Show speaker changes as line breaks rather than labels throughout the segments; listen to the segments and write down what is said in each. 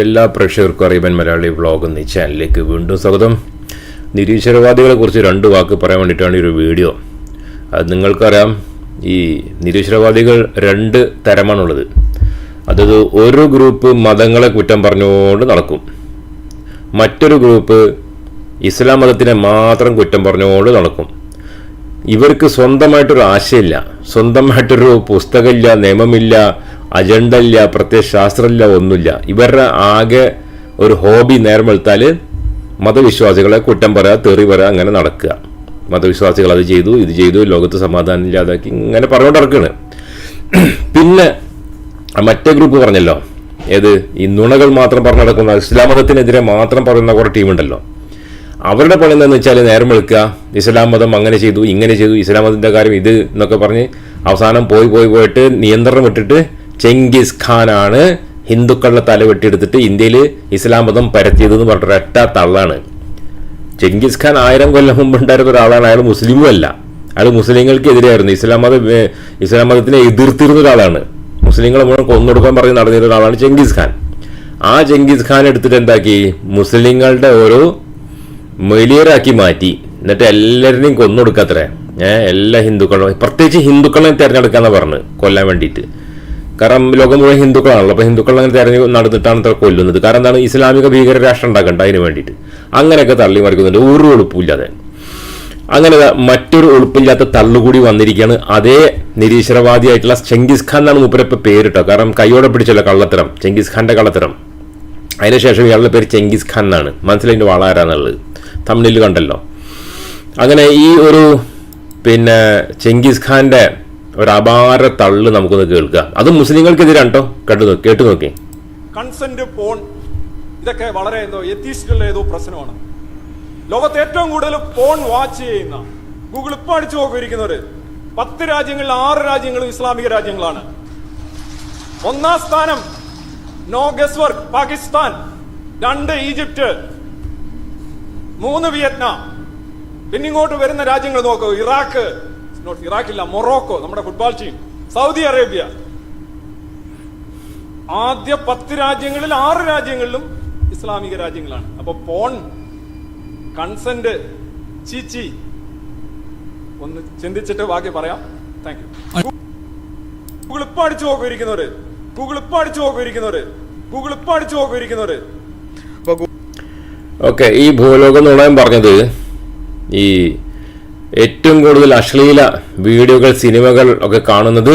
എല്ലാ പ്രേക്ഷകർക്കും അറിയാൻ മലയാളി വ്ളോഗ് എന്ന ചാനലിലേക്ക് വീണ്ടും സ്വാഗതം. നിരീശ്വരവാദികളെ കുറിച്ച് രണ്ട് വാക്ക് പറയാൻ വേണ്ടിയിട്ടാണ് ഈ ഒരു വീഡിയോ. അത് നിങ്ങൾക്കറിയാം ഈ നിരീശ്വരവാദികൾ രണ്ട് തരമാണുള്ളത്. അതായത് ഒരു ഗ്രൂപ്പ് മതങ്ങളെ കുറ്റം പറഞ്ഞുകൊണ്ട് നടക്കും. മറ്റൊരു ഗ്രൂപ്പ് ഇസ്ലാം മതത്തിനെ മാത്രം കുറ്റം പറഞ്ഞുകൊണ്ട് നടക്കും. ഇവർക്ക് സ്വന്തമായിട്ടൊരു ആശയമില്ല സ്വന്തമായിട്ടൊരു പുസ്തകമില്ല നിയമമില്ല അജണ്ട ഇല്ല പ്രത്യേക ശാസ്ത്രമില്ല ഒന്നുമില്ല. ഇവരുടെ ആകെ ഒരു ഹോബി നേരം വെളുത്താൽ മതവിശ്വാസികളെ കുറ്റം പറയുക തെറി പറയുക അങ്ങനെ നടക്കുക. മതവിശ്വാസികൾ അത് ചെയ്തു ഇത് ചെയ്തു ലോകത്ത് സമാധാനം ഇല്ലാതാക്കി ഇങ്ങനെ പറഞ്ഞുകൊണ്ട് പിന്നെ മറ്റേ ഗ്രൂപ്പ് പറഞ്ഞല്ലോ. ഏത്? ഈ നുണകൾ മാത്രം പറഞ്ഞു നടക്കുന്ന ഇസ്ലാം മതത്തിനെതിരെ മാത്രം പറയുന്ന കുറേ ടീമുണ്ടല്ലോ. അവരുടെ പണി എന്താണെന്ന് വെച്ചാൽ നേരം വെളുക്കുക ഇസ്ലാം മതം അങ്ങനെ ചെയ്തു ഇങ്ങനെ ചെയ്തു ഇസ്ലാം മതത്തിന്റെ കാര്യം ഇത് എന്നൊക്കെ പറഞ്ഞ് അവസാനം പോയി പോയി പോയിട്ട് നിയന്ത്രണം വിട്ടിട്ട് ചെങ്കിസ് ഖാനാണ് ഹിന്ദുക്കളുടെ തല വെട്ടിയെടുത്തിട്ട് ഇന്ത്യയിൽ ഇസ്ലാം മതം പരത്തിയതെന്ന് പറഞ്ഞിട്ട് ഒറ്റ തള്ളാണ്. ചെങ്കിസ് ഖാൻ ആയിരം കൊല്ലം മുമ്പ് ഉണ്ടായിരുന്ന ഒരാളാണ്. അയാൾ മുസ്ലിമും അല്ല അയാൾ മുസ്ലിങ്ങൾക്ക് എതിരായിരുന്നു ഇസ്ലാം മത ഇസ്ലാം മതത്തിനെ എതിർത്തിരുന്ന ഒരാളാണ്. മുസ്ലിങ്ങളെ മുഴുവൻ കൊന്നൊടുക്കാൻ പറഞ്ഞ് നടന്നിരുന്ന ഒരാളാണ് ചെങ്കിസ് ഖാൻ. ആ ചെങ്കിസ് ഖാൻ എടുത്തിട്ട് എന്താക്കി? മുസ്ലിങ്ങളുടെ ഓരോ മെലിയറാക്കി മാറ്റി. എന്നിട്ട് എല്ലാവരുടെയും കൊന്നൊടുക്കാത്രേ. ഏഹ് എല്ലാ ഹിന്ദുക്കളും പ്രത്യേകിച്ച് ഹിന്ദുക്കളെ തിരഞ്ഞെടുക്കാന്ന് പറഞ്ഞു കൊല്ലാൻ വേണ്ടിയിട്ട്. കാരണം ലോകം മുഴുവൻ ഹിന്ദുക്കളാണല്ലോ. അപ്പൊ ഹിന്ദുക്കൾ അങ്ങനെ തെരഞ്ഞു നടന്നിട്ടാണ് ഇത്ര കൊല്ലുന്നത്. കാരണം എന്താണ്? ഇസ്ലാമിക ഭീകര രാഷ്ട്രം ഉണ്ടാക്കണ്ട അതിന് വേണ്ടിയിട്ട്. അങ്ങനെയൊക്കെ തള്ളി മറിക്കുന്നുണ്ട്. ഒരു ഉളുപ്പില്ലാതെ അങ്ങനെ മറ്റൊരു ഉളുപ്പില്ലാത്ത തള്ളുകൂടി വന്നിരിക്കുകയാണ് അതേ നിരീശ്വരവാദിയായിട്ടുള്ള ചെങ്കിസ് ഖാൻ എന്നാണ് മൂപ്പരെ ഇപ്പൊ പേരിട്ടോ. കാരണം കൈയോടെ പിടിച്ചല്ലോ കള്ളത്തരം. ചെങ്കിസ് ഖാന്റെ കള്ളത്തരം. അതിനുശേഷം ഇയാളുടെ പേര് ചെങ്കിസ് ഖാൻ എന്നാണ്. മനസ്സിലതിന്റെ വളരാന്നുള്ളത്. തമിഴിൽ കണ്ടല്ലോ. അങ്ങനെ ഈ ഒരു പിന്നെ ചെങ്കിസ് ഖാന്റെ ഒരു അപാര തള്ള് നമുക്കൊന്ന് കേൾക്കാം. അത് മുസ്ലിങ്ങൾക്കെതിരാണ് കേട്ടോ നോ- കേട്ടു നോക്കി.
കൺസെന്റ് പോൺ ഇതൊക്കെ വളരെ എന്തോ എത്തീസ്റ്റുകളുടെ ഏതോ പ്രശ്നമാണ്. ലോകത്ത് ഏറ്റവും കൂടുതൽ ഫോൺ വാച്ച് ചെയ്യുന്ന ഗൂഗിൾ ഇപ്പം അടിച്ചു പോകുന്നവര് പത്ത് രാജ്യങ്ങളിൽ ആറ് രാജ്യങ്ങളും ഇസ്ലാമിക രാജ്യങ്ങളാണ്. ഒന്നാം സ്ഥാനം നോ ഗസ് വർക്ക് പാകിസ്ഥാൻ രണ്ട് ഈജിപ്റ്റ് മൂന്ന് വിയറ്റ്നാം. പിന്നിങ്ങോട്ട് വരുന്ന രാജ്യങ്ങൾ നോക്കൂ ഇറാഖ് നോട്ട് ഇറാഖില്ല മൊറോക്കോ നമ്മുടെ ഫുട്ബോൾ ടീം സൗദി അറേബ്യ. ആദ്യ പത്ത് രാജ്യങ്ങളിൽ ആറ് രാജ്യങ്ങളിലും ഇസ്ലാമിക രാജ്യങ്ങളാണ്. അപ്പൊ പോൺ കൺസെന്റ് ചീച്ചി ഒന്ന് ചിന്തിച്ചിട്ട് ബാക്കി പറയാം. താങ്ക് യു ഗൂഗിൾ ഇപ്പൊ അടിച്ചു നോക്കിയിരിക്കുന്നവര് ഗൂഗിൾ ഇപ്പൊ അടിച്ചു നോക്കിയിരിക്കുന്നവര് ഗൂഗിൾ ഇപ്പൊ അടിച്ചു നോക്കിയിരിക്കുന്നവര്
ഓക്കെ ഈ ഭൂലോകം നുണയം പറഞ്ഞത് ഈ ഏറ്റവും കൂടുതൽ അശ്ലീല വീഡിയോകൾ സിനിമകൾ ഒക്കെ കാണുന്നത്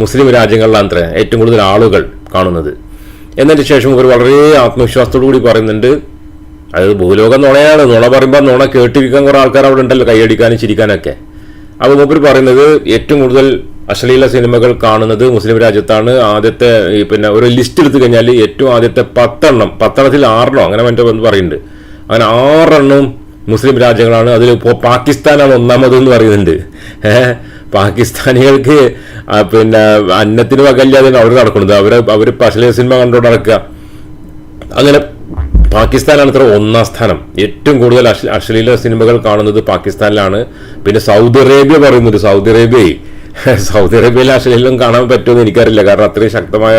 മുസ്ലിം രാജ്യങ്ങളിലാണ് അത്ര ഏറ്റവും കൂടുതൽ ആളുകൾ കാണുന്നത്. എന്നതിന് ശേഷം ഇവർ വളരെ ആത്മവിശ്വാസത്തോടു കൂടി പറയുന്നുണ്ട് അത് ഭൂലോകം നുണയാണ്. നുണ പറയുമ്പോൾ നുണ കേട്ടിരിക്കാൻ കുറേ ആൾക്കാർ അവിടെ ഉണ്ടല്ലോ കൈയടിക്കാനും ചിരിക്കാനൊക്കെ. അപ്പോൾ മൂപ്പർ പറയുന്നത് ഏറ്റവും കൂടുതൽ അശ്ലീല സിനിമകൾ കാണുന്നത് മുസ്ലിം രാജ്യത്താണ്. ആദ്യത്തെ പിന്നെ ഒരു ലിസ്റ്റ് എടുത്തു കഴിഞ്ഞാൽ ഏറ്റവും ആദ്യത്തെ പത്തെണ്ണം പത്തെണ്ണത്തിൽ ആറെണ്ണം അങ്ങനെ മറ്റോ പറയുന്നുണ്ട്. അങ്ങനെ ആറെണ്ണം മുസ്ലിം രാജ്യങ്ങളാണ്. അതിൽ ഇപ്പോൾ പാകിസ്ഥാനാണ് ഒന്നാമതെന്ന് പറയുന്നുണ്ട്. പാകിസ്ഥാനികൾക്ക് പിന്നെ അന്നത്തിന് വകയില്ലാതെയാണ് അവർ നടക്കുന്നത്. അവർ അവർ അശ്ലീല സിനിമ കണ്ടുകൊണ്ട് നടക്കുക അങ്ങനെ പാകിസ്ഥാനാണ് ഇത്ര ഒന്നാം സ്ഥാനം. ഏറ്റവും കൂടുതൽ അശ്ലീല സിനിമകൾ കാണുന്നത് പാകിസ്ഥാനിലാണ്. പിന്നെ സൗദി അറേബ്യ പറയുന്നുണ്ട്. സൗദി അറേബ്യയെ സൗദി അറേബ്യയിൽ അശ്ലീലം കാണാൻ പറ്റുമെന്ന് എനിക്കറിയില്ല. കാരണം അത്രയും ശക്തമായ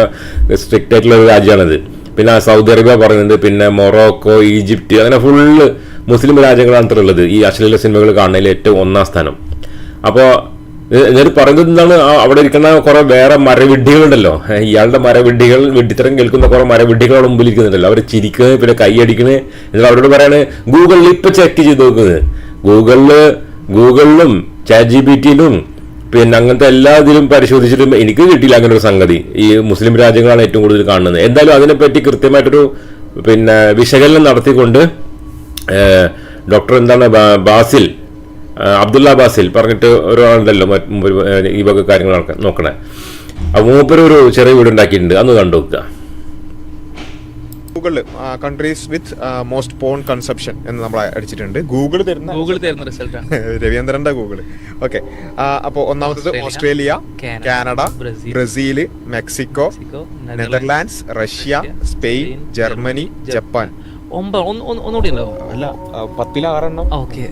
സ്ട്രിക്റ്റ് ആയിട്ടുള്ള ഒരു രാജ്യമാണിത്. പിന്നെ സൗദി അറേബ്യ പറയുന്നുണ്ട്. പിന്നെ മൊറോക്കോ ഈജിപ്റ്റ് അങ്ങനെ ഫുള്ള് മുസ്ലിം രാജ്യങ്ങളാണ് അത്ര ഉള്ളത്. ഈ അശ്ലീല സിനിമകൾ കാണുന്നതിൽ ഏറ്റവും ഒന്നാം സ്ഥാനം. അപ്പോൾ ഞാൻ പറയുന്നത് എന്താണ്? അവിടെ ഇരിക്കുന്ന കുറെ വേറെ മരവിഡ്ഢികളുണ്ടല്ലോ. ഇയാളുടെ മരവിഡ്ഢികൾ വിഡ്ഢിത്തരം കേൾക്കുന്ന കുറെ മരവിഡ്ഢികൾ മുമ്പിൽ ഇരിക്കുന്നുണ്ടല്ലോ. അവർ ചിരിക്കുന്നത് പിന്നെ കൈയടിക്കുന്നത് എന്നിട്ട് അവരോട് പറയാണ് ഗൂഗിളിൽ ഇപ്പം ചെക്ക് ചെയ്ത് നോക്കുന്നത് ഗൂഗിളിൽ ഗൂഗിളിലും ചാറ്റ് ജി ബി ടിയിലും പിന്നെ അങ്ങനത്തെ എല്ലാ ഇതിലും പരിശോധിച്ചിട്ടും എനിക്ക് കിട്ടിയില്ല അങ്ങനെ ഒരു സംഗതി. ഈ മുസ്ലിം രാജ്യങ്ങളാണ് ഏറ്റവും കൂടുതൽ കാണുന്നത്. എന്തായാലും അതിനെപ്പറ്റി കൃത്യമായിട്ടൊരു പിന്നെ വിശകലനം നടത്തിക്കൊണ്ട് ഡോക്ടർ എന്താണ് ബാസിൽ അബ്ദുള്ള ബാസിൽ പറഞ്ഞിട്ട് ഒരാളുണ്ടല്ലോ ഈ വക കാര്യങ്ങൾ നോക്കണേ. അപ്പൊ മൂപ്പര് ഒരു ചെറിയ വീട് ഉണ്ടാക്കിയിട്ടുണ്ട്. അന്ന് കണ്ടു നോക്കുക.
Google countries with most porn conception എന്ന് നമ്മൾ അടിച്ചിട്ടുണ്ട്. ഗൂഗിൾ തരുന്ന
ഗൂഗിൾ തരുന്ന റിസൾട്ട്
രവീന്ദ്രന്റെ ഗൂഗിൾ ഓക്കെ അപ്പോൾ ഒന്നാമത്തത്
Australia, Canada, Brazil
Brazil, Mexico Netherlands Russia Spain Germany Japan
ഒമ്പത് ഒന്ന് ഒന്ന് ഒന്നുകൂടി ഉണ്ടോ
അല്ല പത്തിൽ ആറെണ്ണം.
ഓക്കെ.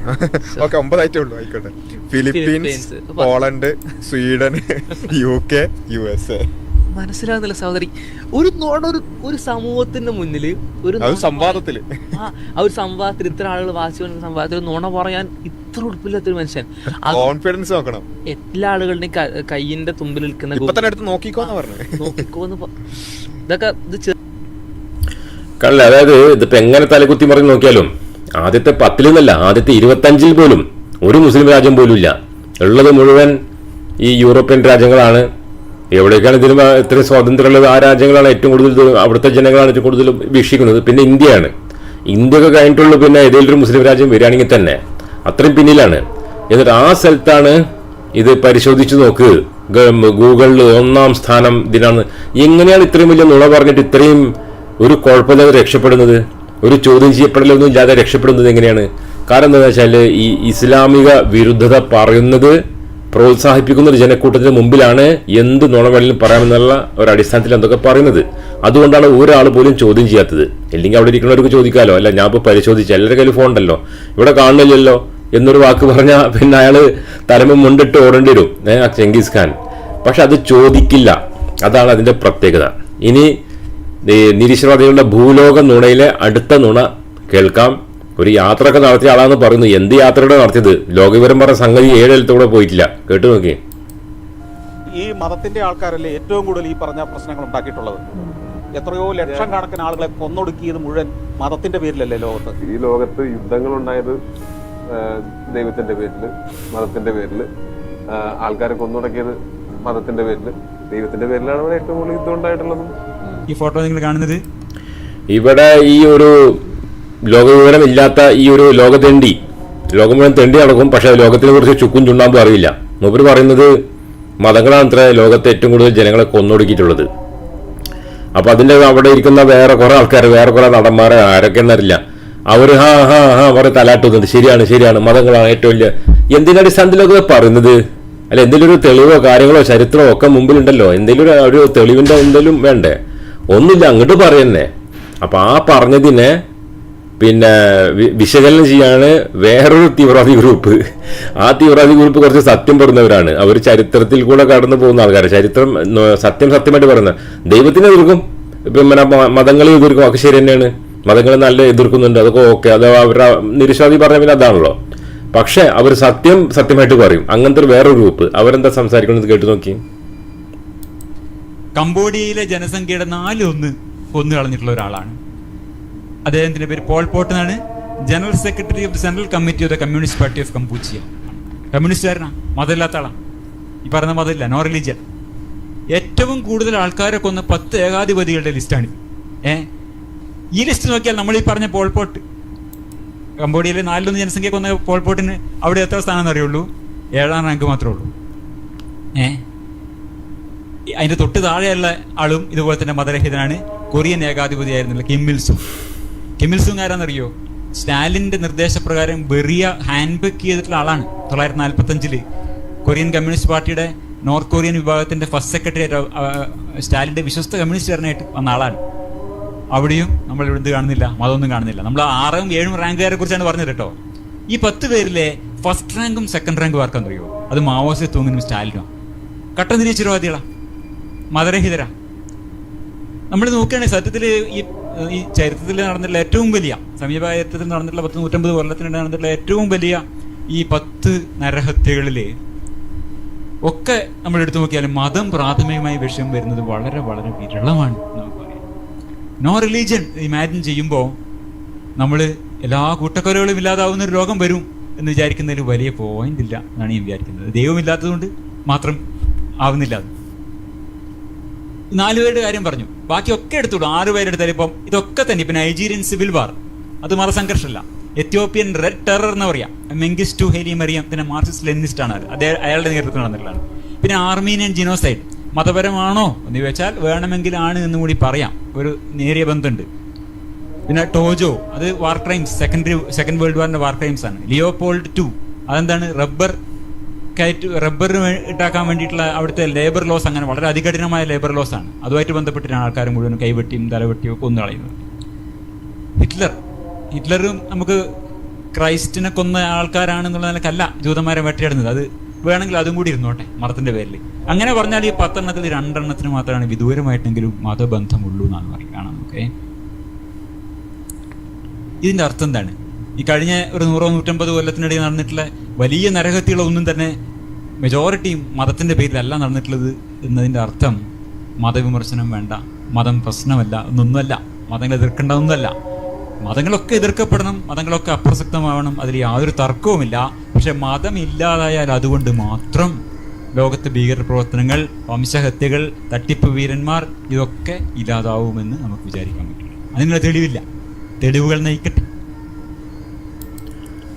ഓക്കെ ഒമ്പതായിട്ടേ ഉള്ളൂ ആയിക്കോട്ടെ. Philippines. Poland Sweden U K U S A.
മനസ്സിലാകുന്നില്ല സഹോദരി. ഒരു ഒരു ഒരു സമൂഹത്തിന്റെ മുന്നിൽ ഒരു. പറ- ആ ഒരു സംവാദത്തിൽ ഇത്ര ആളുകൾ വാശി വന്ന സംവാദത്തിൽ നുണ പറയാൻ ഇത്ര ഉടുപ്പില്ലാത്ത ഒരു മനുഷ്യൻ.
കോൺഫിഡൻസ് നോക്കണം.
എല്ലാ ആളുകളുടെയും കൈയിന്റെ കയ്യിന്റെ തുമ്പിൽ നിൽക്കുന്ന
നോക്കിക്കോന്ന് പറഞ്ഞു.
നോക്കിക്കോന്ന് ഇതൊക്കെ ഇത്
കണ്ടില്ല അതായത് ഇതിപ്പോ എങ്ങനെ തലകുത്തി മറിഞ്ഞ് നോക്കിയാലും ആദ്യത്തെ പത്തിൽ നിന്നല്ല ആദ്യത്തെ ഇരുപത്തഞ്ചിൽ പോലും ഒരു മുസ്ലിം രാജ്യം പോലും ഇല്ല. ഉള്ളത് മുഴുവൻ ഈ യൂറോപ്യൻ രാജ്യങ്ങളാണ്. എവിടേക്കാണ് ഇതിന് ഇത്ര സ്വാതന്ത്ര്യമുള്ളത്? ആ രാജ്യങ്ങളാണ് ഏറ്റവും കൂടുതൽ അവിടുത്തെ ജനങ്ങളാണ് ഏറ്റവും കൂടുതൽ വീക്ഷിക്കുന്നത്. പിന്നെ ഇന്ത്യയാണ്. ഇന്ത്യ ഒക്കെ കഴിഞ്ഞിട്ടുള്ളൂ പിന്നെ ഏതെങ്കിലും ഒരു മുസ്ലിം രാജ്യം വരികയാണെങ്കിൽ തന്നെ. അത്രയും പിന്നിലാണ്. എന്നിട്ട് ആ സ്ഥലത്താണ് ഇത് പരിശോധിച്ചു നോക്ക്. ഗൂഗിളിൽ ഒന്നാം സ്ഥാനം ഇതിനാണ്. എങ്ങനെയാണ് ഇത്രയും വലിയ നുണ പറഞ്ഞിട്ട് ഇത്രയും ഒരു കുഴപ്പമില്ലാതെ രക്ഷപ്പെടുന്നത് ഒരു ചോദ്യം ചെയ്യപ്പെടലൊന്നും ഇല്ലാതെ രക്ഷപ്പെടുന്നത് എങ്ങനെയാണ്? കാരണം എന്താണെന്ന് വെച്ചാൽ ഈ ഇസ്ലാമിക വിരുദ്ധത പറയുന്നത് പ്രോത്സാഹിപ്പിക്കുന്ന ഒരു ജനക്കൂട്ടത്തിന് മുമ്പിലാണ് എന്ത് നുണ വേണമെങ്കിലും പറയാമെന്നുള്ള ഒരു അടിസ്ഥാനത്തിൽ എന്തൊക്കെ പറയുന്നത്. അതുകൊണ്ടാണ് ഒരാൾ പോലും ചോദ്യം ചെയ്യാത്തത്. ഇല്ലെങ്കിൽ അവിടെ ഇരിക്കുന്നവർക്ക് ചോദിക്കാമല്ലോ അല്ല ഞാൻ ഇപ്പോൾ പരിശോധിച്ചു എല്ലാവരുടെ കയ്യിൽ ഫോൺ ഉണ്ടല്ലോ ഇവിടെ കാണുന്നില്ലല്ലോ എന്നൊരു വാക്ക് പറഞ്ഞാൽ പിന്നെ അയാൾ തലമ മുണ്ടിട്ട് ഓടേണ്ടി വരും. Genghis Khan. പക്ഷെ അത് ചോദിക്കില്ല. അതാണ് അതിന്റെ പ്രത്യേകത. ഇനി നിരീശ്വരവാദികളുടെ ഭൂലോക നുണയിലെ അടുത്ത നുണ കേൾക്കാം. ഒരു യാത്രയൊക്കെ നടത്തിയ ആളാന്ന് പറയുന്നു. എന്ത് യാത്രയുടെ നടത്തിയത്? ലോകവിവരം പറഞ്ഞ സംഗതി ഏഴെഴുത്തൂടെ പോയിട്ടില്ല. കേട്ടു നോക്കി
ഈ മതത്തിന്റെ ആൾക്കാരല്ലേ ഏറ്റവും കൂടുതൽ ഈ പറഞ്ഞ പ്രശ്നങ്ങൾ ഉണ്ടാക്കിയിട്ടുള്ളത്? എത്രയോ ലക്ഷം കണക്കിന് ആളുകളെ കൊന്നൊടുക്കിയത് മുഴുവൻ മതത്തിന്റെ പേരിലല്ലേ ലോകത്ത്?
ഈ ലോകത്ത് യുദ്ധങ്ങൾ ഉണ്ടായത് ദൈവത്തിന്റെ പേരിൽ മതത്തിന്റെ പേരിൽ ആൾക്കാരെ കൊന്നൊടുക്കിയത് മതത്തിന്റെ പേരിൽ ദൈവത്തിന്റെ പേരിലാണ് ഇവിടെ ഏറ്റവും കൂടുതൽ യുദ്ധം ഉണ്ടായിട്ടുള്ളത്.
ഈ ഫോട്ടോ നിങ്ങൾ കാണുന്നത്?
ഇവിടെ ഈ ഒരു ലോകവിവരം ഇല്ലാത്ത ഈ ഒരു ലോകതെണ്ടി ലോകം മുഴുവൻ തെണ്ടി നടക്കും പക്ഷെ ലോകത്തിനെ കുറിച്ച് ചുക്കും ചുണ്ടാമ്പും അറിയില്ല. മുമ്പ് പറയുന്നത് മതങ്ങളാണ് അത്ര ലോകത്തെ ഏറ്റവും കൂടുതൽ ജനങ്ങളെ കൊന്നൊടുക്കിയിട്ടുള്ളത്. അപ്പൊ അതിന്റെ അവിടെ ഇരിക്കുന്ന വേറെ കുറെ ആൾക്കാർ വേറെ കുറെ നടന്മാരെ ആരൊക്കെ എന്നറിയില്ല. അവർ ഹാ ഹാ ഹാ അവരെ തലാട്ടുന്നുണ്ട് ശരിയാണ് ശരിയാണ്. മതങ്ങളാണ് ഏറ്റവും വലിയ. എന്തിനടിസ്ഥാനത്തിലൊക്കെ പറയുന്നത്? അല്ല എന്തെങ്കിലും ഒരു തെളിവോ കാര്യങ്ങളോ ചരിത്രമോ ഒക്കെ മുമ്പിലുണ്ടല്ലോ. എന്തെങ്കിലും ഒരു തെളിവിന്റെ എന്തെങ്കിലും വേണ്ടേ? ഒന്നുമില്ല അങ്ങോട്ട് പറയുന്നേ. അപ്പൊ ആ പറഞ്ഞതിനെ പിന്നെ വിശകലനം ചെയ്യാണ് വേറൊരു തീവ്രവാദി ഗ്രൂപ്പ്. ആ തീവ്രവാദി ഗ്രൂപ്പ് കുറച്ച് സത്യം പറഞ്ഞവരാണ്. അവർ ചരിത്രത്തിൽ കൂടെ കടന്നു പോകുന്ന ആൾക്കാർ ചരിത്രം സത്യം സത്യമായിട്ട് പറയുന്നത്. ദൈവത്തിനെ എതിർക്കും. പിന്നെ മതങ്ങളെ എതിർക്കും. ഒക്കെ ശരി തന്നെയാണ്. മതങ്ങളെ നല്ല എതിർക്കുന്നുണ്ട്. അതൊക്കെ ഓക്കെ. അത് അവരുടെ നിരീശ്വാദി പറഞ്ഞ പിന്നെ അതാണല്ലോ. പക്ഷെ അവർ സത്യം സത്യമായിട്ട് പറയും. അങ്ങനത്തെ ഒരു വേറൊരു ഗ്രൂപ്പ്. അവരെന്താ സംസാരിക്കണമെന്ന് കേട്ടു നോക്കി.
കംബോഡിയയിലെ ജനസംഖ്യയുടെ നാലൊന്ന് കൊന്നു കളഞ്ഞിട്ടുള്ള ഒരാളാണ്. അദ്ദേഹത്തിന്റെ പേര് പോൾ പോട്ട് എന്നാണ് general secretary of the central committee of the communist party of Kampuchea കമ്മ്യൂണിസ്റ്റുകാരനാ മതമില്ലാത്ത ആളാ ഈ പറയുന്ന മതമില്ല നോ റിലീജിയൻ ഏറ്റവും കൂടുതൽ ആൾക്കാരെ കൊന്ന പത്ത് ഏകാധിപതികളുടെ ലിസ്റ്റാണ്. ഏ? ഈ ലിസ്റ്റ് നോക്കിയാൽ നമ്മൾ ഈ പറഞ്ഞ പോൾ പോട്ട്. കംബോഡിയയിലെ നാലിലൊന്ന് ജനസംഖ്യ കൊന്ന പോൾ പോട്ടിന് അവിടെ എത്ര സ്ഥാനം അറിയുള്ളൂ ഏഴാം റാങ്ക് മാത്രമേ ഉള്ളൂ. ഏ? ഈ അതിന്റെ തൊട്ട് താഴെയുള്ള ആളും ഇതുപോലെ തന്നെ മതരഹിതനാണ്. കൊറിയൻ ഏകാധിപതിയായിരുന്നില്ല കിമ്മിൽസും കിമ്മിൽസും ആരാന്നറിയോ? സ്റ്റാലിന്റെ നിർദ്ദേശപ്രകാരം വെറിയ ഹാൻഡ് ബക്ക് ചെയ്തിട്ടുള്ള ആളാണ് തൊള്ളായിരത്തി നാൽപ്പത്തി അഞ്ചിൽ കൊറിയൻ കമ്മ്യൂണിസ്റ്റ് പാർട്ടിയുടെ നോർത്ത് കൊറിയൻ വിഭാഗത്തിന്റെ ഫസ്റ്റ് സെക്രട്ടറി ആയിട്ട് സ്റ്റാലിന്റെ വിശ്വസ്ത കമ്മ്യൂണിസ്റ്റുകാരനായിട്ട് വന്ന ആളാണ്. അവിടെയും നമ്മൾ ഇവിടെ കാണുന്നില്ല മതമൊന്നും കാണുന്നില്ല. നമ്മൾ ആറും ഏഴും റാങ്കുകാരെ കുറിച്ചാണ് പറഞ്ഞത് കേട്ടോ. ഈ പത്ത് പേരിലെ ഫസ്റ്റ് റാങ്കും സെക്കൻഡ് റാങ്കും ആർക്കാന്നറിയോ? അത് മാവോസെ തൂങ്ങിനും സ്റ്റാലിനും കട്ടൻ നിരീശ്വരവാദികളാ മതരഹിതരാ. നമ്മൾ നോക്കുകയാണെങ്കിൽ സത്യത്തിൽ ഈ ഈ ചരിത്രത്തിൽ നടന്നിട്ടുള്ള ഏറ്റവും വലിയ സമീപ ചരിത്രത്തിൽ നടന്നിട്ടുള്ള പത്ത് നൂറ്റമ്പത് കൊല്ലത്തിനിടെ നടന്നിട്ടുള്ള ഏറ്റവും വലിയ ഈ പത്ത് നരഹത്യകളിൽ ഒക്കെ നമ്മൾ എടുത്തു നോക്കിയാലും മതം പ്രാഥമികമായി വിഷയം വരുന്നത് വളരെ വളരെ വിരളമാണ് നമുക്ക് പറയാം. നോ റിലീജിയൻ ഇമാജിൻ ചെയ്യുമ്പോൾ നമ്മൾ എല്ലാ കൂട്ടക്കൊലകളും ഇല്ലാതാവുന്ന ഒരു രോഗം വരും എന്ന് വിചാരിക്കുന്നതിൽ വലിയ പോയിന്റ് ഇല്ല എന്നാണ് ഞാൻ വിചാരിക്കുന്നത്. ദൈവമില്ലാത്തതുകൊണ്ട് മാത്രം ആവുന്നില്ല അത്. നാല് പേരുടെ കാര്യം പറഞ്ഞു. ബാക്കിയൊക്കെ എടുത്തുള്ളൂ ആറ് പേരെടുത്താൽ ഇപ്പം ഇതൊക്കെ തന്നെ. ഇപ്പം നൈജീരിയൻ സിവിൽ വാർ. അത് മതസംഘർഷമല്ല എത്യോപ്യൻ റെഡ് ടെറർ എന്ന് പറയാം മെങ്കിസ് ടു ഹെലി മറിയാം പിന്നെ മാർക്സിസ്റ്റ് ലെനിസ്റ്റ് ആണ് അദ്ദേഹം അയാളുടെ നേതൃത്വം നടന്നിട്ടുള്ളതാണ്. പിന്നെ ആർമീനിയൻ ജിനോസൈഡ്. മതപരമാണോ എന്ന് ചോദിച്ചാൽ വേണമെങ്കിൽ ആണ് എന്ന് കൂടി പറയാം. ഒരു നേരിയ ബന്ധമുണ്ട് പിന്നെ ടോജോ അത് war crimes. Secondary second world വാറിന്റെ war crimes ആണ്. Leopold two. അതെന്താണ്? റബ്ബർ കയറ്റ് റബ്ബർ ഉണ്ടാക്കാൻ വേണ്ടിയിട്ടുള്ള അവിടുത്തെ ലേബർ ലോസ് അങ്ങനെ വളരെ അതികഠിനമായ ലേബർ ലോസ് ആണ്. അതുമായിട്ട് ബന്ധപ്പെട്ടിട്ടാണ് ആൾക്കാർ മുഴുവൻ കൈവെട്ടിയും തലവെട്ടിയും ഒക്കെ കൊന്നു കളയുന്നത്. ഹിറ്റ്ലർ. ഹിറ്റ്ലറും നമുക്ക് ക്രൈസ്റ്റിനെ കൊന്ന ആൾക്കാരാണെന്നുള്ള നിലക്കല്ല ജൂതന്മാരെ വേട്ടയാടുന്നത്. അത് വേണമെങ്കിൽ അതും കൂടി ഇരുന്നോട്ടെ മതത്തിന്റെ പേരിൽ അങ്ങനെ പറഞ്ഞാൽ ഈ പത്തെണ്ണത്തിൽ രണ്ടെണ്ണത്തിന് മാത്രമാണ് വിദൂരമായിട്ടെങ്കിലും മതബന്ധമുള്ളൂ എന്നാണ് പറയുക നമുക്ക്. ഇതിന്റെ അർത്ഥം എന്താണ്? ഈ കഴിഞ്ഞ ഒരു നൂറോ നൂറ്റമ്പത് കൊല്ലത്തിനിടയിൽ നടന്നിട്ടുള്ള വലിയ നരഹത്യകളൊന്നും തന്നെ മെജോറിറ്റിയും മതത്തിന്റെ പേരിലല്ല നടന്നിട്ടുള്ളത് എന്നതിന്റെ അർത്ഥം മതവിമർശനം വേണ്ട മതം പ്രശ്നമല്ല എന്നൊന്നുമല്ല മതങ്ങൾ എതിർക്കേണ്ട ഒന്നുമല്ല മതങ്ങളൊക്കെ എതിർക്കപ്പെടണം മതങ്ങളൊക്കെ അപ്രസക്തമാവണം അതിൽ യാതൊരു തർക്കവുമില്ല. പക്ഷെ മതം ഇല്ലാതായാൽ അതുകൊണ്ട് മാത്രം ലോകത്തെ ഭീകര പ്രവർത്തനങ്ങൾ വംശഹത്യകൾ തട്ടിപ്പ് വീരന്മാർ ഇതൊക്കെ ഇല്ലാതാവുമെന്ന് നമുക്ക് വിചാരിക്കാൻ പറ്റില്ല. അതിനുള്ള തെളിവില്ല. തെളിവുകൾ നയിക്കട്ടെ.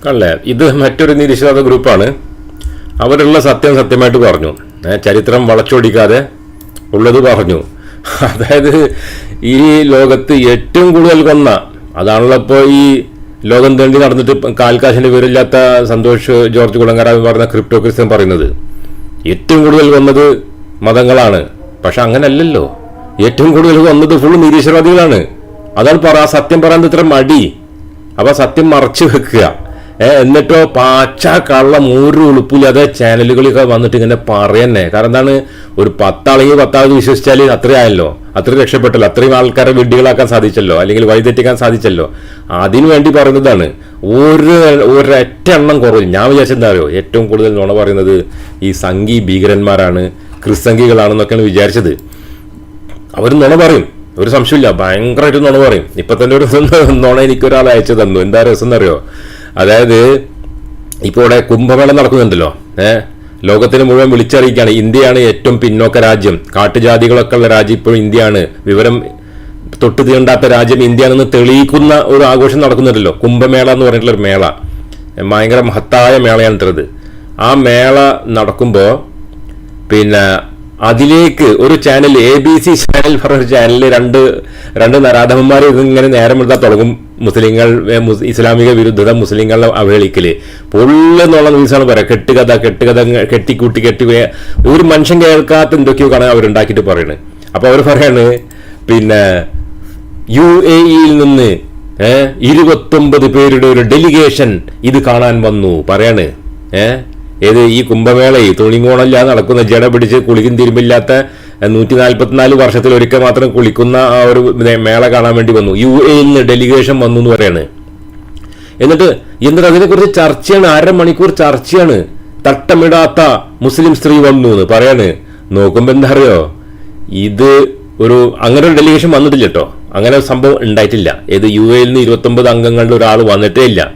കള്ളേ ഇത് മറ്റൊരു നിരീശ്വരവാദ ഗ്രൂപ്പാണ്. അവരുള്ള സത്യം സത്യമായിട്ട് പറഞ്ഞു. ചരിത്രം വളച്ചൊടിക്കാതെ ഉള്ളത് പറഞ്ഞു. അതായത് ഈ ലോകത്ത് ഏറ്റവും കൂടുതൽ കൊന്ന അതാണല്ലോ ഇപ്പോൾ ഈ ലോകം തേണ്ടി നടന്നിട്ട് കാൽക്കാശിന്റെ പേരില്ലാത്ത സന്തോഷ് ജോർജ് കുളങ്ങര എന്ന് പറഞ്ഞ ക്രിപ്റ്റോ ക്രിസ്ത്യൻ പറയുന്നത് ഏറ്റവും കൂടുതൽ കൊന്നത് മതങ്ങളാണ്. പക്ഷെ അങ്ങനല്ലല്ലോ. ഏറ്റവും കൂടുതൽ കൊന്നത് ഫുൾ നിരീശ്വരവാദികളാണ്. അതാണ് പറ സത്യം പറയാൻ ഇത്ര മടി. അപ്പം സത്യം മറച്ചു വെക്കുക. എന്നിട്ടോ പാച്ച കള്ളം ഒരു ഉളുപ്പില്ലാതെ ചാനലുകളൊക്കെ വന്നിട്ട് ഇങ്ങനെ പറയന്നെ. കാരണം എന്താണ്? ഒരു പത്താളെങ്കിൽ പത്താളത് വിശ്വസിച്ചാൽ അത്രയായല്ലോ. അത്ര രക്ഷപ്പെട്ടല്ലോ. അത്രയും ആൾക്കാരെ വിഡ്ഢികളാക്കാൻ സാധിച്ചല്ലോ. അല്ലെങ്കിൽ വഴിതെറ്റിക്കാൻ സാധിച്ചല്ലോ. അതിനു വേണ്ടി പറയുന്നതാണ്. ഒരു ഒരൊറ്റ എണ്ണം കുറവില്ല. ഞാൻ വിചാരിച്ചെന്താ ഏറ്റവും കൂടുതൽ നുണ പറയുന്നത് ഈ സംഘി ഭീകരന്മാരാണ് ക്രിസ്സംഗികളാണെന്നൊക്കെയാണ് വിചാരിച്ചത്. അവർ നുണ പറയും. ഒരു സംശയമില്ല ഭയങ്കരമായിട്ട് നുണ പറയും. ഇപ്പൊ തന്നെ ഒരു നുണ എനിക്കൊരാൾ അയച്ചു തന്നു. എന്താ രസം എന്നറിയോ? അതായത് ഇപ്പോൾ ഇവിടെ കുംഭമേളം നടക്കുന്നുണ്ടല്ലോ. ഏഹ് ലോകത്തിന് മുഴുവൻ വിളിച്ചറിയിക്കുകയാണ്. ഇന്ത്യയാണ് ഏറ്റവും പിന്നോക്ക രാജ്യം. കാട്ടുജാതികളൊക്കെ ഉള്ള രാജ്യം ഇപ്പോഴും ഇന്ത്യയാണ്. വിവരം തൊട്ട് തീണ്ടാത്ത രാജ്യം ഇന്ത്യയാണെന്ന് തെളിയിക്കുന്ന ഒരു ആഘോഷം നടക്കുന്നുണ്ടല്ലോ. കുംഭമേള എന്ന് പറഞ്ഞിട്ടുള്ള ഒരു മേള. ഭയങ്കര മഹത്തായ മേളയാണ് ഇട്ടത് ആ മേള നടക്കുമ്പോൾ പിന്നെ അതിലേക്ക് ഒരു channel A B C channel പറഞ്ഞ ചാനലിൽ രണ്ട് രണ്ട് നരാധമന്മാർ ഇതിങ്ങനെ നേരം എടുത്താൽ തുടങ്ങും. മുസ്ലിങ്ങൾ ഇസ്ലാമിക വിരുദ്ധത മുസ്ലിങ്ങളെ അവഹേളിക്കൽ. പൊള്ളെന്നുള്ള ന്യൂസാണ് പറയാം. കെട്ടുകഥ കെട്ടുകഥ കെട്ടിക്കൂട്ടി കെട്ടി ഒരു മനുഷ്യൻ കേൾക്കാത്ത എന്തൊക്കെയോ കാണാൻ അവരുണ്ടാക്കിയിട്ട് പറയണ്. അപ്പൊ അവർ പറയാണ് പിന്നെ യു എ ഇയിൽ നിന്ന് ഇരുപത്തൊമ്പത് പേരുടെ ഒരു ഡെലിഗേഷൻ ഇത് കാണാൻ വന്നു പറയാണ്. ഏഹ് ഏത് ഈ കുംഭമേളയിൽ തുണിങ്ങോണല്ലാതെ നടക്കുന്ന ജട പിടിച്ച് കുളിക്കും തിരുമ്പില്ലാത്ത നൂറ്റി നാൽപ്പത്തിനാല് വർഷത്തിൽ ഒരിക്കൽ മാത്രം കുളിക്കുന്ന ആ ഒരു മേള കാണാൻ വേണ്ടി വന്നു. യു എയിൽ നിന്ന് ഡെലിഗേഷൻ വന്നു എന്ന് പറയാണ്. എന്നിട്ട് എന്നിട്ട് അതിനെക്കുറിച്ച് ചർച്ചയാണ് അര മണിക്കൂർ ചർച്ചയാണ്. തട്ടമിടാത്ത മുസ്ലിം സ്ത്രീ വന്നു എന്ന് പറയാണ്. നോക്കുമ്പോ എന്താ അറിയോ? ഇത് ഒരു അങ്ങനെ ഒരു ഡെലിഗേഷൻ വന്നിട്ടില്ല കേട്ടോ. അങ്ങനെ ഒരു സംഭവം ഉണ്ടായിട്ടില്ല. ഏത് യു എയിൽ നിന്ന് ഇരുപത്തൊമ്പത് അംഗങ്ങളുടെ ഒരാൾ വന്നിട്ടേ ഇല്ല.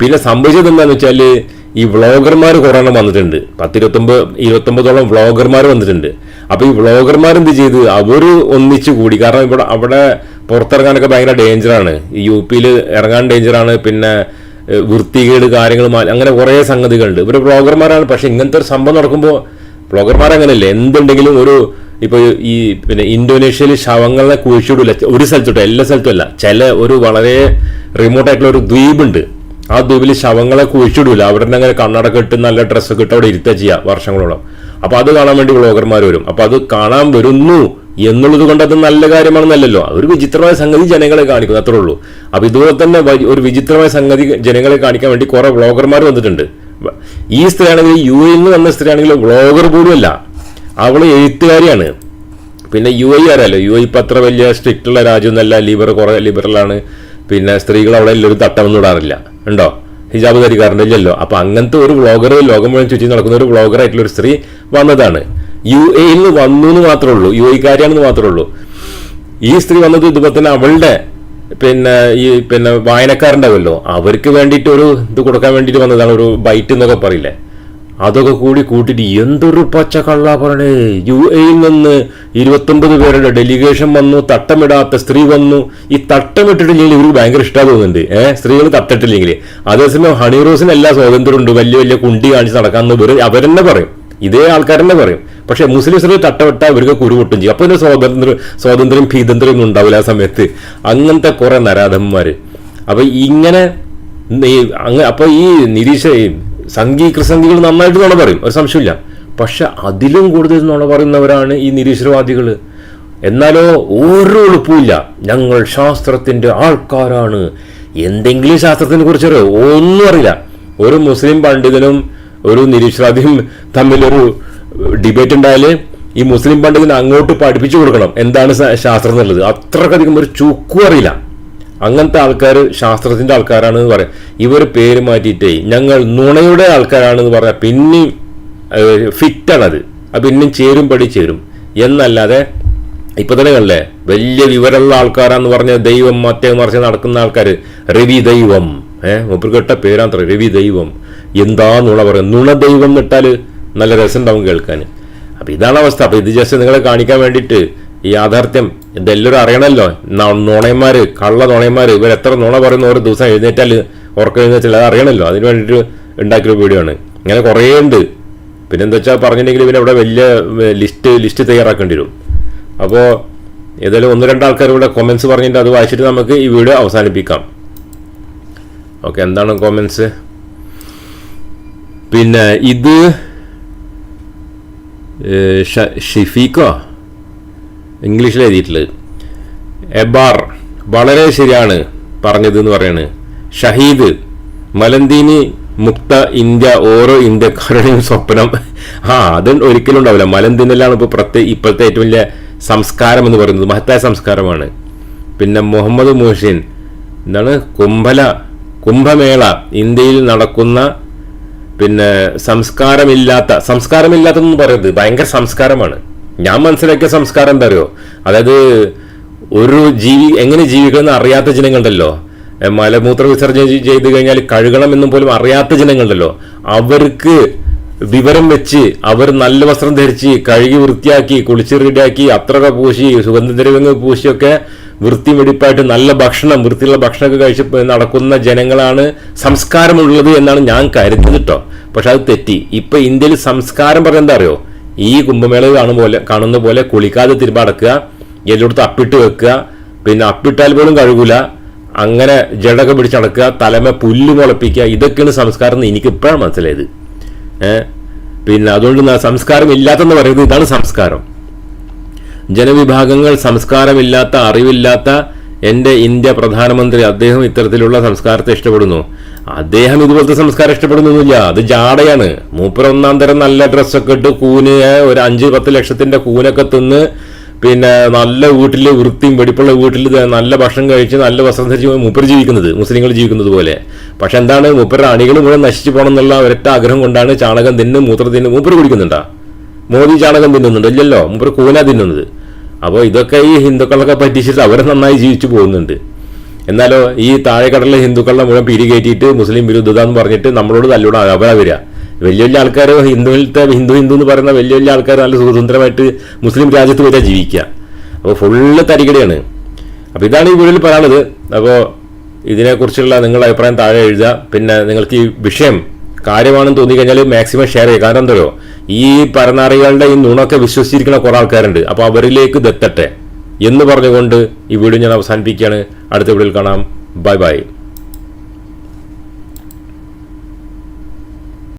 പിന്നെ സംഭവിച്ചത് എന്താണെന്ന് വെച്ചാൽ ഈ വ്ളോഗർമാർ കുറേ എണ്ണം വന്നിട്ടുണ്ട്. പത്തിരുപത്തൊമ്പത് ഇരുപത്തൊമ്പതോളം വ്ളോഗർമാർ വന്നിട്ടുണ്ട്. അപ്പൊ ഈ വ്ളോഗർമാർ എന്ത് ചെയ്ത്? അവർ ഒന്നിച്ചു കൂടി. കാരണം ഇവിടെ അവിടെ പുറത്തിറങ്ങാനൊക്കെ ഭയങ്കര ഡേഞ്ചറാണ്. ഈ യു പിയിൽ ഇറങ്ങാൻ ഡേഞ്ചറാണ്. പിന്നെ വൃത്തികേട് കാര്യങ്ങൾ അങ്ങനെ കുറേ സംഗതികളുണ്ട്. ഇവർ വ്ളോഗർമാരാണ്. പക്ഷെ ഇങ്ങനത്തെ ഒരു സംഭവം നടക്കുമ്പോൾ വ്ളോഗർമാർ അങ്ങനെയല്ലേ എന്തുണ്ടെങ്കിലും ഒരു ഇപ്പോൾ ഈ പിന്നെ ഇന്തോനേഷ്യയിൽ ശവങ്ങളെ കുഴിച്ചിടില്ല ഒരു സ്ഥലത്തോട്ട് എല്ലാ സ്ഥലത്തും അല്ല. ചില ഒരു വളരെ റിമോട്ട് ആയിട്ടുള്ള ഒരു ദ്വീപുണ്ട്. ആ ദ്വീപിൽ ശവങ്ങളെ കുഴിച്ചിടില്ല അവിടെ അങ്ങനെ കണ്ണടക്കം ഇട്ട് നല്ല ഡ്രസ്സൊക്കെ ഇട്ട് അവിടെ ഇരുത്തുക ചെയ്യുക വർഷങ്ങളോളം. അപ്പൊ അത് കാണാൻ വേണ്ടി വ്ളോഗർമാർ വരും. അപ്പോൾ അത് കാണാൻ വരുന്നു എന്നുള്ളത് കൊണ്ട് അത് നല്ല കാര്യമാണെന്നല്ലല്ലോ. അതൊരു വിചിത്രമായ സംഗതി ജനങ്ങളെ കാണിക്കുന്നു അത്രേ ഉള്ളൂ. അപ്പൊ ഇതുപോലെ തന്നെ ഒരു വിചിത്രമായ സംഗതി ജനങ്ങളെ കാണിക്കാൻ വേണ്ടി കുറേ വ്ളോഗർമാർ വന്നിട്ടുണ്ട്. ഈ സ്ത്രീയാണെങ്കിൽ യു എയിൽ നിന്ന് വന്ന സ്ത്രീയാണെങ്കിൽ വ്ളോഗർ പോലുമല്ല അവൾ എഴുത്തുകാരിയാണ്. പിന്നെ യു ഐ അറിയാലോ? യു ഐ ഇപ്പം അത്ര വലിയ സ്ട്രിക്റ്റ് ഉള്ള രാജ്യമൊന്നല്ല ലിബർ കുറെ ലിബറലാണ് പിന്നെ സ്ത്രീകൾ അവിടെ എല്ലാവരും തട്ടമൊന്നും ഇടാറില്ല. ഉണ്ടോ? ഹിജാബ് ധരിക്കാറുണ്ടല്ലോ അപ്പോൾ അപ്പൊ അങ്ങനത്തെ ഒരു വ്ളോഗർ ലോകം മുഴുവൻ ചുറ്റി നടക്കുന്ന ഒരു വ്ളോഗറായിട്ടുള്ള ഒരു സ്ത്രീ വന്നതാണ്. യു എയിൽ നിന്ന് വന്നു എന്ന് മാത്രമേ ഉള്ളൂ യു എക്കാരിയാണെന്ന് മാത്രമേ ഉള്ളൂ ഈ സ്ത്രീ വന്നത് ഇതുപോലെ തന്നെ അവളുടെ പിന്നെ ഈ പിന്നെ വായനക്കാരുണ്ടാവുമല്ലോ അവർക്ക് വേണ്ടിയിട്ട് ഒരു ഇത് കൊടുക്കാൻ വേണ്ടിയിട്ട് വന്നതാണ്. ഒരു ബൈറ്റ് എന്നൊക്കെ പറയില്ലേ. അതൊക്കെ കൂടി കൂട്ടിയിട്ട് എന്തൊരു പച്ച കള്ള പറയണേ. യു എയിൽ നിന്ന് ഇരുപത്തൊമ്പത് പേരുടെ ഡെലിഗേഷൻ വന്നു. തട്ടമിടാത്ത സ്ത്രീ വന്നു. ഈ തട്ടമിട്ടിട്ടില്ലെങ്കിൽ ഇവർക്ക് ഭയങ്കര ഇഷ്ടം തോന്നുന്നുണ്ട്. ഏഹ് സ്ത്രീകൾ തട്ടിട്ടില്ലെങ്കിൽ. അതേസമയം ഹണി റോസിന് എല്ലാ സ്വാതന്ത്ര്യം ഉണ്ട് വലിയ വലിയ കുണ്ടി കാണിച്ച് നടക്കാമെന്ന് അവർ അവരെന്നെ പറയും. ഇതേ ആൾക്കാരെന്നെ പറയും. പക്ഷെ മുസ്ലിം സ്ത്രീ തട്ടമിട്ട ഇവർക്ക് കുരുപൊട്ടും ചെയ്യും. അപ്പൊ ഇതിന് സ്വാതന്ത്ര്യം സ്വാതന്ത്ര്യം ഭീതന്ത്ര്യം ഒന്നും ഉണ്ടാവില്ല ആ സമയത്ത്. അങ്ങനത്തെ കുറെ നരാധന്മാർ അപ്പൊ ഇങ്ങനെ അപ്പോൾ അപ്പൊ ഈ നിരീക്ഷ സംഘി ക്രിസംഘികൾ നന്നായിട്ട് നുണ പറയും. ഒരു സംശയമില്ല പക്ഷെ അതിലും കൂടുതൽ നുണ പറയുന്നവരാണ് ഈ നിരീശ്വരവാദികൾ എന്നാലോ ഓരോ എളുപ്പമില്ല ഞങ്ങൾ ശാസ്ത്രത്തിന്റെ ആൾക്കാരാണ്. എന്തെങ്കിലും ശാസ്ത്രത്തിനെ കുറിച്ച് അറിയോ ഒന്നും അറിയില്ല. ഒരു മുസ്ലിം പണ്ഡിതനും ഒരു നിരീശ്വരാധിയും തമ്മിലൊരു ഡിബേറ്റ് ഉണ്ടായാൽ ഈ മുസ്ലിം പണ്ഡിതന് അങ്ങോട്ട് പഠിപ്പിച്ചു കൊടുക്കണം. എന്താണ് ശാസ്ത്രം എന്നുള്ളത്? അത്രക്കധികം ഒരു ചുക്കും അറിയില്ല. അങ്ങനത്തെ ആൾക്കാർ ശാസ്ത്രത്തിന്റെ ആൾക്കാരാണ് എന്ന് പറയാം. ഇവർ പേര് മാറ്റിയിട്ടേ ഞങ്ങൾ നുണയുടെ ആൾക്കാരാണെന്ന് പറഞ്ഞാൽ പിന്നെയും ഫിറ്റാണത്. അത് പിന്നെയും ചേരും പടി ചേരും. എന്നല്ലാതെ ഇപ്പൊ തന്നെ കണ്ടേ വലിയ വിവരമുള്ള ആൾക്കാരാന്ന് പറഞ്ഞ ദൈവം മറ്റേ മറിച്ച് നടക്കുന്ന ആൾക്കാർ രവി ദൈവം. ഏഹ് മൂപ്പർ കേട്ട പേരാത്ര രവി ദൈവം. എന്താ നുണ പറയും നുണ ദൈവം എന്നിട്ടാൽ നല്ല രസം ഉണ്ടാവും കേൾക്കാൻ. അപ്പോൾ ഇതാണ് അവസ്ഥ. അപ്പോൾ ഇത് ജസ്റ്റ് നിങ്ങളെ കാണിക്കാൻ വേണ്ടിയിട്ട് ഈ യാഥാർത്ഥ്യം. ഇതെല്ലാവരും അറിയണമല്ലോ നുണയന്മാർ കള്ള നുണയന്മാർ ഇവർ എത്ര നുണ പറയുന്ന ഓരോ ദിവസം എഴുന്നേറ്റാൽ ഉറക്കം എഴുന്നേറ്റാൽ അത് അറിയണമല്ലോ അതിന് വേണ്ടിയിട്ട് ഉണ്ടാക്കിയ വീഡിയോ ആണ്. ഇങ്ങനെ കുറേ ഉണ്ട്. പിന്നെ എന്താ വെച്ചാൽ പറഞ്ഞിട്ടുണ്ടെങ്കിൽ പിന്നെ ഇവിടെ വലിയ ലിസ്റ്റ് ലിസ്റ്റ് തയ്യാറാക്കേണ്ടി വരും. അപ്പോൾ ഏതായാലും ഒന്ന് രണ്ടാൾക്കാർ ഇവിടെ കൊമൻസ് പറഞ്ഞിട്ട് അത് വായിച്ചിട്ട് നമുക്ക് ഈ വീഡിയോ അവസാനിപ്പിക്കാം. ഓക്കെ എന്താണ് കോമൻസ് പിന്നെ ഇത് ഏഹ്, ഷ- ഇംഗ്ലീഷിൽ എഴുതിയിട്ടുള്ളത്. എബാർ വളരെ ശരിയാണ് പറഞ്ഞത് എന്ന് പറയാണ്. ഷഹീദ് മലന്തീനി മുക്ത ഇന്ത്യ ഓരോ ഇന്ത്യക്കാരുടെയും സ്വപ്നം. ആ അത് ഒരിക്കലും ഉണ്ടാവില്ല. മലന്തീനിലാണ് ഇപ്പോൾ പ്രത്യേക ഇപ്പോഴത്തെ ഏറ്റവും വലിയ സംസ്കാരം എന്ന് പറയുന്നത്. മഹത്തായ സംസ്കാരമാണ്. പിന്നെ മുഹമ്മദ് മുഹസിൻ. എന്താണ്? കുംഭല കുംഭമേള. ഇന്ത്യയിൽ നടക്കുന്ന പിന്നെ സംസ്കാരമില്ലാത്ത സംസ്കാരമില്ലാത്തതെന്ന് പറയുന്നത് ഭയങ്കര സംസ്കാരമാണ്. ഞാൻ മനസ്സിലാക്കിയ സംസ്കാരം എന്താ അറിയോ? അതായത് ഒരു ജീവി എങ്ങനെ ജീവിക്കണമെന്ന് അറിയാത്ത ജനങ്ങളുണ്ടല്ലോ. മലമൂത്ര വിസർജനം ചെയ്- ചെയ്ത് കഴിഞ്ഞാൽ കഴുകണം എന്നും പോലും അറിയാത്ത ജനങ്ങളുണ്ടല്ലോ. അവർക്ക് വിവരം വെച്ച് അവർ നല്ല വസ്ത്രം ധരിച്ച് കഴുകി വൃത്തിയാക്കി കുളിച്ച് റെഡിയാക്കി അത്രയൊക്കെ പൂശി സുഗന്ധദ്രവ്യങ്ങൾ പൂശിയൊക്കെ വൃത്തി വെടിപ്പായിട്ട് നല്ല ഭക്ഷണം വൃത്തിയുള്ള ഭക്ഷണമൊക്കെ കഴിച്ച് നടക്കുന്ന ജനങ്ങളാണ് സംസ്കാരമുള്ളത് എന്നാണ് ഞാൻ കരുതുന്നത് കേട്ടോ പക്ഷെ അത് തെറ്റി. ഇപ്പൊ ഇന്ത്യയിൽ സംസ്കാരം പറഞ്ഞ എന്താ അറിയോ? ഈ കുംഭമേള കാണുന്ന പോലെ കാണുന്ന പോലെ കുളിക്കാതെ തിരുമ്പടക്കുക എല്ലായിടത്തും അപ്പിട്ട് വെക്കുക പിന്നെ അപ്പിട്ടാൽ പോലും കഴുകൂല അങ്ങനെ ജടക പിടിച്ചടക്കുക തലമ പുല്ല് മുളപ്പിക്കുക ഇതൊക്കെയാണ് സംസ്കാരം എന്ന് എനിക്ക് ഇപ്പോഴാണ് മനസ്സിലായത്. പിന്നെ അതുകൊണ്ട് സംസ്കാരം ഇല്ലാത്തെന്ന് പറയുന്നത് ഇതാണ് സംസ്കാരം. ജനവിഭാഗങ്ങൾ സംസ്കാരമില്ലാത്ത അറിവില്ലാത്ത എന്റെ ഇന്ത്യ പ്രധാനമന്ത്രി അദ്ദേഹം ഇത്തരത്തിലുള്ള സംസ്കാരത്തെ ഇഷ്ടപ്പെടുന്നു. അദ്ദേഹം ഇതുപോലത്തെ സംസ്കാരം ഇഷ്ടപ്പെടുന്നൊന്നുമില്ല. അത് ജാടയാണ്. മൂപ്പർ ഒന്നാം തരം നല്ല ഡ്രസ്സൊക്കെ ഇട്ട് കൂന് ഒരു അഞ്ച് പത്ത് ലക്ഷത്തിന്റെ കൂനൊക്കെ തിന്ന് പിന്നെ നല്ല വീട്ടിൽ വൃത്തിയും വെടിപ്പുള്ള വീട്ടിൽ നല്ല ഭക്ഷണം കഴിച്ച് നല്ല വസ്ത്രം ധരിച്ച് മൂപ്പർ ജീവിക്കുന്നത് മുസ്ലിങ്ങൾ ജീവിക്കുന്നത് പോലെ. പക്ഷെ എന്താണ് മൂപ്പരുടെ അണികൾ മുഴുവൻ നശിച്ചു പോകണം എന്നുള്ള ഒരൊറ്റ ആഗ്രഹം കൊണ്ടാണ് ചാണകം തിന്നും മൂത്രം തിന്നും മൂപ്പർ കുടിക്കുന്നുണ്ടാ? മോദി ചാണകം തിന്നുന്നുണ്ട്? ഇല്ലല്ലോ. മൂപ്പർ കൂന തിന്നുന്നത്. അപ്പോൾ ഇതൊക്കെ ഈ ഹിന്ദുക്കളൊക്കെ പറ്റിച്ചിട്ട് അവർ നന്നായി ജീവിച്ചു പോകുന്നുണ്ട്. എന്നാലോ ഈ താഴെക്കടലിലെ ഹിന്ദുക്കളെ മുഴുവൻ പിടി കയറ്റിയിട്ട് മുസ്ലിം വിരുദ്ധത എന്ന് പറഞ്ഞിട്ട് നമ്മളോട് തല്ലൂടെ അവരാ വരിക. വലിയ വലിയ ആൾക്കാർ ഹിന്ദുവിലത്തെ ഹിന്ദു ഹിന്ദു എന്ന് പറയുന്ന വലിയ വലിയ ആൾക്കാർ നല്ല സ്വതന്ത്രമായിട്ട് മുസ്ലിം രാജ്യത്ത് വരെ ജീവിക്കുക. അപ്പോൾ ഫുള്ള് തരികടയാണ്. അപ്പോൾ ഇതാണ് ഈ വീഡിയോയിൽ പറയാനുള്ളത്. അപ്പോൾ ഇതിനെക്കുറിച്ചുള്ള നിങ്ങളുടെ അഭിപ്രായം താഴെ എഴുതുക. പിന്നെ നിങ്ങൾക്ക് ഈ വിഷയം കാര്യമാണെന്ന് തോന്നിക്കഴിഞ്ഞാൽ മാക്സിമം ഷെയർ ചെയ്യുക. കാരണം എന്തോ ഈ പരനാറികളുടെ ഈ നുണൊക്കെ വിശ്വസിച്ചിരിക്കുന്ന കുറെ ആൾക്കാരുണ്ട്. അപ്പോൾ അവരിലേക്ക് ഇതെത്തട്ടെ എന്ന് പറഞ്ഞുകൊണ്ട് ഈ വീഡിയോ ഞാൻ അവസാനിപ്പിക്കുകയാണ്. അടുത്ത വീഡിയോയിൽ കാണാം. Bye bye.